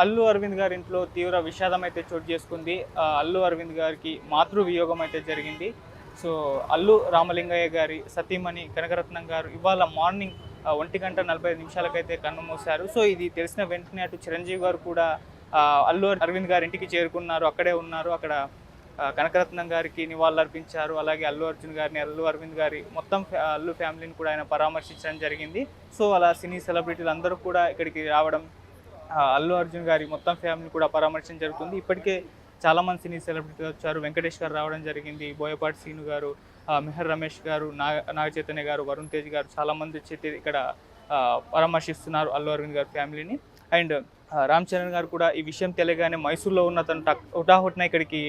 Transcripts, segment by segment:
అల్లు అరవింద్ గారి ఇంట్లో తీవ్ర విషాదం అయితే చోటు చేసుకుంది. అల్లు అరవింద్ గారికి మాతృ వియోగం అయితే జరిగింది. సో అల్లు రామలింగయ్య గారి సతీమణి కనకరత్నం గారు ఇవాళ మార్నింగ్ ఒంటి గంట నలభై ఐదు నిమిషాలకైతే కన్ను మూశారు. సో ఇది తెలిసిన వెంటనే అటు చిరంజీవి గారు కూడా అల్లు అరవింద్ గారి ఇంటికి చేరుకున్నారు. అక్కడే ఉన్నారు. అక్కడ కనకరత్నం గారికి నివాళులర్పించారు. అలాగే అల్లు అర్జున్ గారిని అల్లు అరవింద్ గారి మొత్తం ఫ్యా- అల్లు ఫ్యామిలీని కూడా ఆయన పరామర్శించడం జరిగింది. సో అలా సినీ సెలబ్రిటీలు అందరూ కూడా ఇక్కడికి రావడం అల్లు అర్జున్ గారి మొత్తం ఫ్యామిలీ కూడా పరామర్శం జరుగుతుంది. ఇప్పటికే చాలా మంది సినీ సెలబ్రిటీలు వచ్చారు. వెంకటేష్ గారు రావడం జరిగింది. బోయపాటి సీను గారు మెహర్ రమేష్ గారు నాగ నాగ చైతన్య గారు వరుణ్ తేజ్ గారు చాలా మంది వచ్చి ఇక్కడ పరామర్శిస్తున్నారు అల్లు అరవింద్ గారి ఫ్యామిలీని అండ్ రామ్ చరణ్ గారు కూడా ఈ విషయం తెలియగానే మైసూర్లో ఉన్న తను టక్ హుటాహుటిన ఇక్కడికి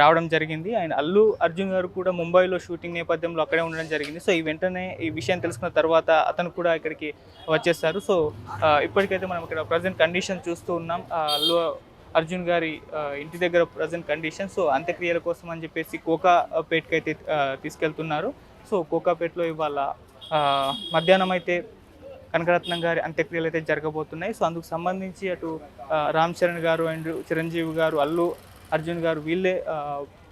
రావడం జరిగింది. అండ్ అల్లు అర్జున్ గారు కూడా ముంబైలో షూటింగ్ నేపథ్యంలో అక్కడే ఉండడం జరిగింది. సో ఈ వెంటనే ఈ విషయం తెలుసుకున్న తర్వాత అతను కూడా ఇక్కడికి వచ్చేస్తారు. సో ఇప్పటికైతే మనం ఇక్కడ ప్రజెంట్ కండిషన్ చూస్తూ ఉన్నాం. అల్లు అర్జున్ గారి ఇంటి దగ్గర ప్రజెంట్ కండిషన్. సో అంత్యక్రియల కోసం అని చెప్పేసి కోకాపేట్కి అయితే తీసుకెళ్తున్నారు. సో కోకాపేట్లో ఇవాళ మధ్యాహ్నం అయితే కనకరత్నం గారి అంత్యక్రియలు అయితే జరగబోతున్నాయి. సో అందుకు సంబంధించి అటు రామ్ చరణ్ గారు అండ్ చిరంజీవి గారు అల్లు అర్జున్ గారు వీళ్ళే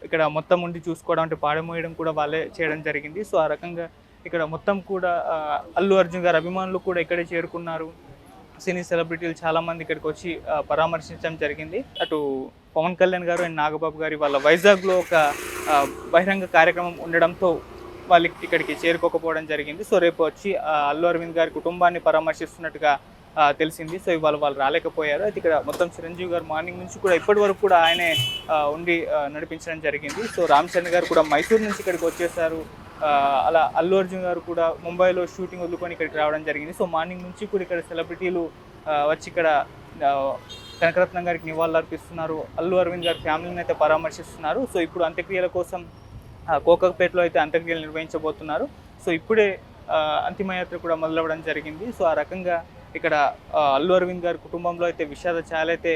ఇక్కడ మొత్తం ఉండి చూసుకోవడం అంటే పాడమోయడం కూడా వాళ్ళే చేయడం జరిగింది. సో ఆ రకంగా ఇక్కడ మొత్తం కూడా అల్లు అర్జున్ గారు అభిమానులు కూడా ఇక్కడే చేరుకున్నారు. సినీ సెలబ్రిటీలు చాలామంది ఇక్కడికి వచ్చి పరామర్శించడం జరిగింది. అటు పవన్ కళ్యాణ్ గారు అండ్ నాగబాబు గారి వాళ్ళ వైజాగ్లో ఒక బహిరంగ కార్యక్రమం ఉండడంతో వాళ్ళకి ఇక్కడికి చేరుకోకపోవడం జరిగింది. సో రేపు వచ్చి అల్లు అరవింద్ గారి కుటుంబాన్ని పరామర్శిస్తున్నట్టుగా తెలిసింది. సో ఇవాళ వాళ్ళు రాలేకపోయారు. అయితే ఇక్కడ మొత్తం చిరంజీవి గారు మార్నింగ్ నుంచి కూడా ఇప్పటి వరకు కూడా ఆయనే ఉండి నడిపించడం జరిగింది. సో రామ్ చరణ్ గారు కూడా మైసూర్ నుంచి ఇక్కడికి వచ్చేసారు. అలా అల్లు అర్జున్ గారు కూడా ముంబైలో షూటింగ్ వదులుకొని ఇక్కడికి రావడం జరిగింది. సో మార్నింగ్ నుంచి కూడా ఇక్కడ సెలబ్రిటీలు వచ్చి ఇక్కడ కనకరత్నం గారికి నివాళులు అర్పిస్తున్నారు. అల్లు అరవింద్ గారి ఫ్యామిలీని అయితే పరామర్శిస్తున్నారు. సో ఇప్పుడు అంత్యక్రియల కోసం కోకపేటలో అయితే అంత్యక్రియలు నిర్వహించబోతున్నారు. సో ఇప్పుడే అంతిమయాత్ర కూడా మొదలవ్వడం జరిగింది. సో ఆ రకంగా ఇక్కడ అల్లు అరవింద్ గారి కుటుంబంలో అయితే విషాద ఛాయలైతే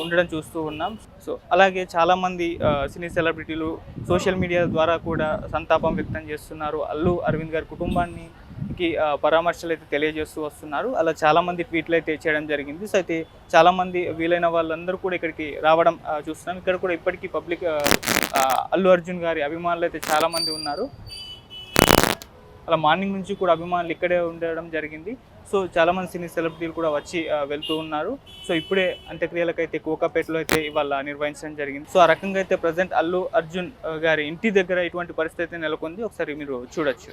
ఉండడం చూస్తూ ఉన్నాం. సో అలాగే చాలామంది సినీ సెలబ్రిటీలు సోషల్ మీడియా ద్వారా కూడా సంతాపం వ్యక్తం చేస్తున్నారు. అల్లు అరవింద్ గారి కుటుంబానికి పరామర్శలు అయితే తెలియజేస్తూ వస్తున్నారు. అలా చాలామంది ట్వీట్లు అయితే చేయడం జరిగింది. సో అయితే చాలామంది వీలైన వాళ్ళందరూ కూడా ఇక్కడికి రావడం చూస్తున్నాం. ఇక్కడ కూడా ఇప్పటికీ పబ్లిక్ అల్లు అర్జున్ గారి అభిమానులు అయితే చాలామంది ఉన్నారు. అలా మార్నింగ్ నుంచి కూడా అభిమానులు ఇక్కడే ఉండడం జరిగింది. సో చాలా మంది సినీ సెలబ్రిటీలు కూడా వచ్చి వెళ్తూ ఉన్నారు. సో ఇప్పుడే అంత్యక్రియలకైతే కోకాపేటలో అయితే ఇవాళ నిర్వహించడం జరిగింది. సో ఆ రకంగా అయితే ప్రజెంట్ అల్లు అర్జున్ గారి ఇంటి దగ్గర ఇటువంటి పరిస్థితి నెలకొంది. ఒకసారి మీరు చూడొచ్చు.